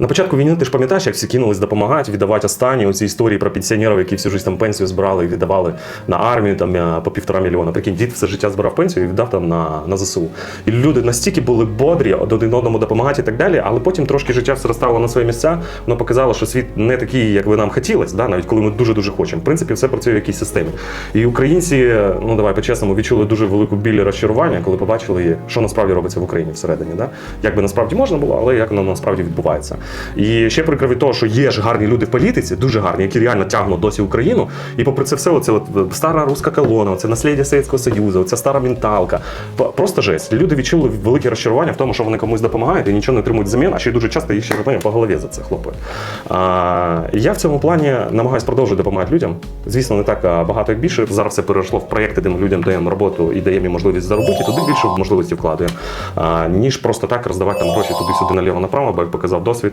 На початку війни ти ж пам'ятаєш, як всі кинулись допомагати, віддавати останні оці історії про пенсіонерів, які всю життя там пенсію збирали і віддавали на армію там е, по півтора мільйона. Прикинь, дід все життя збирав пенсію і віддав там на, на ЗСУ. І люди настільки були бодрі один одному допомагати і так далі, але потім трошки життя все розставило на свої місця. Воно показало, що світ не такий, як би нам хотілося, да? навіть коли ми дуже дуже хочемо. В принципі, все працює в якійсь системі. І українці, ну давай по-чесному, відчули дуже велику біль розчарування, коли побачили, що насправді робиться в Україні всередині. Да? Як би насправді можна було, але як воно насправді відбувається. І ще прикро від того, що є ж гарні люди в політиці, дуже гарні, які реально тягнуть досі Україну. І попри це все, оце от стара руська колона, це наслідя Совєтського Союзу, ця стара менталка. Просто жесть. Люди відчули велике розчарування в тому, що вони комусь допомагають і нічого не отримують взамін, а ще дуже часто їх ще по голові за це хлопають. А, я в цьому плані намагаюся продовжувати допомагати людям. Звісно, не так багато як більше. Зараз це перейшло в проєкти, де ми людям даємо роботу і даємо їм можливість заробити, туди більше можливості вкладаємо, ніж просто так роздавати там гроші туди-сюди наліво направо, бо як показав досвід.